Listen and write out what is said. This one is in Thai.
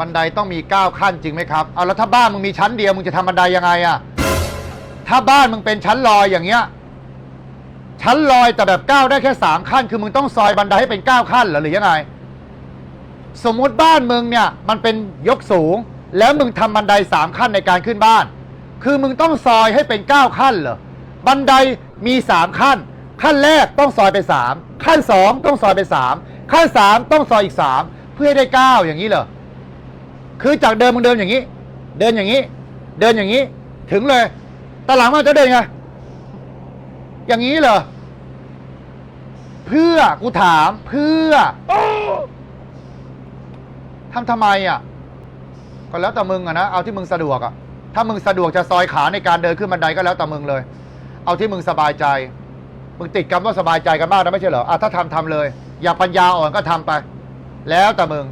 บันไดต้องมีเก้าขั้นจริงไหมครับเอาแล้วถ้าบ้านมึงมีชั้นเดียวมึงจะทำบันไดยังไงอะถ้าบ้านมึงเป็นชั้นลอยอย่างเงี้ย ชั้นลอยแต่แบบก้าวได้แค่สามขั้น คือมึงต้องซอยบันไดให้เป็นเก้าขั้นเหรอหรือยังไง สมมุติบ้านมึงเนี่ย มันเป็นยกสูง แล้วมึงทำบันไดสามขั้นในการขึ้นบ้าน คือมึงต้องซอยให้เป็นเก้าขั้นเหรอบันไดมีสามขั้น ขั้นแรกต้องซอยไปสามขั้นสองต้องซอยไปสามขั้นสามต้องซอยอีกสามเพื่อให้ได้เก้าอย่างนี้เหรอ คือจากเดิมมึงเดินอย่างนี้ เดินอย่างนี้ เดินอย่างนี้ ถึงเลยตหลังมันจะเดินไงอย่างนี้เหรอเพื่อกูถามเพื่อทำทำไมอะ ก็แล้วแต่มึงอะนะเอาที่มึงสะดวกอะถ้ามึงสะดวกจะซอยขาในการเดินขึ้นบันไดก็แล้วแต่มึงเลย เอาที่มึงสบายใจ มึงติดคำว่าสบายใจกันมากนะไม่ใช่เหรออะถ้าทำทำเลย อย่าปัญญาอ่อนก็ทำไป แล้วแต่มึง